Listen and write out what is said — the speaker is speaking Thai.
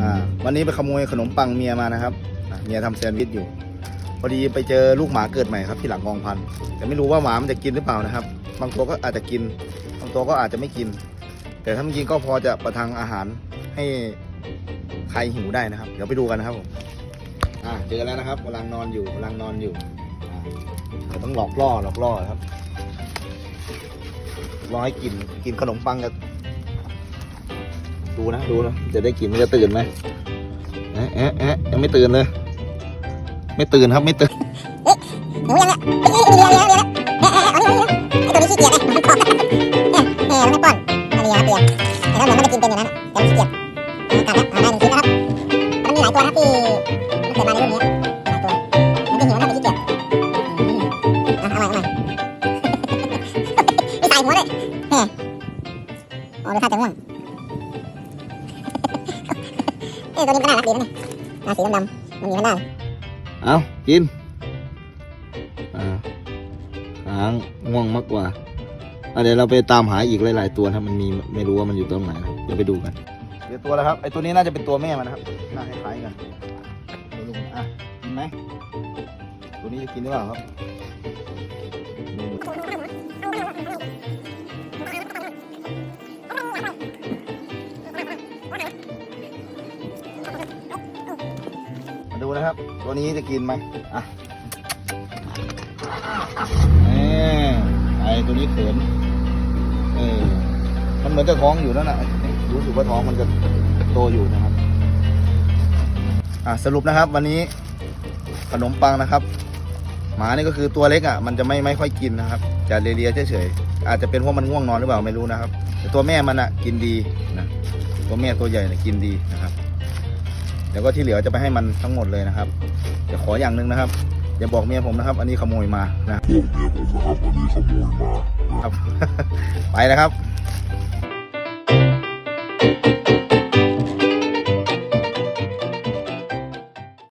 อ่าวันนี้ไปขโมยขนมปังเมียมานะครับเมียทำแซนด์วิชอยู่ พอดีไปเจอลูกหมาเกิดใหม่ครับที่หลังกองพันแต่ไม่รู้ว่าหมามันจะกินหรือเปล่านะครับ บางตัวก็อาจจะกิน บางตัวก็อาจจะไม่กิน แต่ถ้ามันกินก็พอจะประทังอาหารให้ใครหิวได้นะครับ เดี๋ยวไปดูกันนะครับผมอ่าเจอแล้วนะครับกำลังนอนอยู่กำลังนอนอยู่อ่าเดี๋ยวต้องหลอกล่อหลอกล่อครับรอให้กินกินขนมปังกับ ดูนะดูนะจะได้กินมันจะตื่นไหมแอะแอะแอะยังไม่ตื่นเลย ไม่ตื่นครับไม่ตื่นหนูยังอะเอ้ยเลี้ยงเลี้ยงเลี้ยงเอ้ยเอ้ยเอานี่นี่ไอตัวนี้ขี้เกียจไงมันป้อนเนี่ยเออมันไม่ป้อนมาเลี้ยงเลี้ยงแต่ถ้าเหมือนมันจะกินเป็นอย่างนั้นแต่มันขี้เกียจกัดแล้วเอาได้หนึ่งชิ้นนะครับมันมีหลายตัวนะที่มันเกิดมาในรุ่นนี้หลายตัวมันจะหิวนะแต่ขี้เกียจอืมเอาเอาใหม่เอาใหม่มีใส่หัวด้วยเฮ้อ๋อดูท่าจะง่วง เอ้ยตัวนี้มันก็น่ารักดีนะเนี่ยตาสีดำๆมันมีมันน่าเอากินอ่าหางง่วงมากกว่าอะเดี๋ยวเราไปตามหาอีกหลาย ๆ ตัวถ้ามันมีไม่รู้ว่ามันอยู่ตรงไหนนะเดี๋ยวไปดูกัน เดี๋ยวตัวแล้วครับไอตัวนี้น่าจะเป็นตัวแม่มันนะครับน่าคล้ายๆกันดูดูอะกินไหมตัวนี้จะกินหรือเปล่าครับ ดูนะครับ ตัวนี้จะกินไหมอะเอ้ไอตัวนี้เขินเออมันเหมือนจะท้องอยู่นั่นแหละรู้สึกว่าท้องมันจะโตอยู่นะครับ อะสรุปนะครับ วันนี้ขนมปังนะครับ หมานี่ก็คือตัวเล็กอะ มันจะไม่ไม่ค่อยกินนะครับ จะเลียๆเฉยๆอาจจะเป็นเพราะมันง่วงนอนหรือเปล่าไม่รู้นะครับ แต่ตัวแม่มันอะกินดีนะตัวแม่ตัวใหญ่เนี่ยกินดีนะครับ เดี๋ยวก็ที่เหลือจะไปให้มันทั้งหมดเลยนะครับจะขออย่างหนึ่งนะครับอย่าบอกเมียผมนะครับ อันนี้ขโมยมานะพวกเมียผมนะครับอันนี้ขโมยมาครับ ไปแล้วครับ